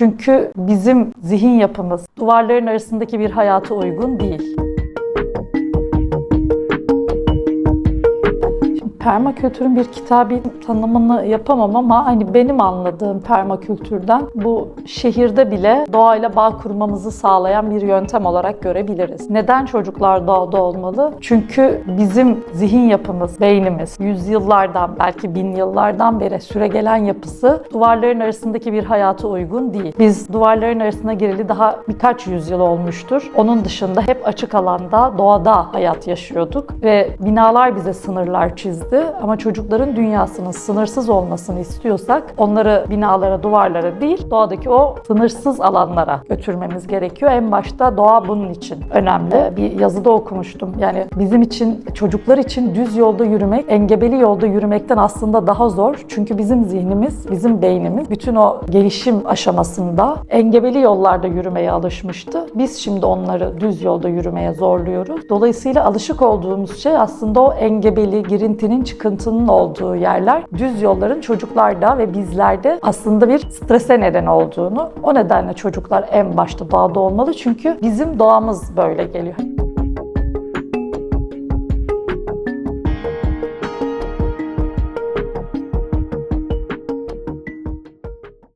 Çünkü bizim zihin yapımız duvarların arasındaki bir hayata uygun değil. Permakültürün bir kitabi tanımını yapamam ama hani benim anladığım permakültürden bu şehirde bile doğayla bağ kurmamızı sağlayan bir yöntem olarak görebiliriz. Neden çocuklar doğada olmalı? Çünkü bizim zihin yapımız, beynimiz yüzyıllardan belki bin yıllardan beri süregelen yapısı duvarların arasındaki bir hayata uygun değil. Biz duvarların arasına gireli daha birkaç yüzyıl olmuştur. Onun dışında hep açık alanda, doğada hayat yaşıyorduk ve binalar bize sınırlar çizdi ama çocukların dünyasının sınırsız olmasını istiyorsak onları binalara, duvarlara değil, doğadaki o sınırsız alanlara götürmemiz gerekiyor. En başta doğa bunun için önemli. Bir yazıda okumuştum. Yani bizim için, çocuklar için düz yolda yürümek, engebeli yolda yürümekten aslında daha zor. Çünkü bizim zihnimiz, bizim beynimiz bütün o gelişim aşamasında engebeli yollarda yürümeye alışmıştı. Biz şimdi onları düz yolda yürümeye zorluyoruz. Dolayısıyla alışık olduğumuz şey aslında o engebeli, girintinin, çıkıntının olduğu yerler. Düz yolların çocuklarda ve bizlerde aslında bir strese neden olduğunu, o nedenle çocuklar en başta doğada olmalı. Çünkü bizim doğamız böyle geliyor.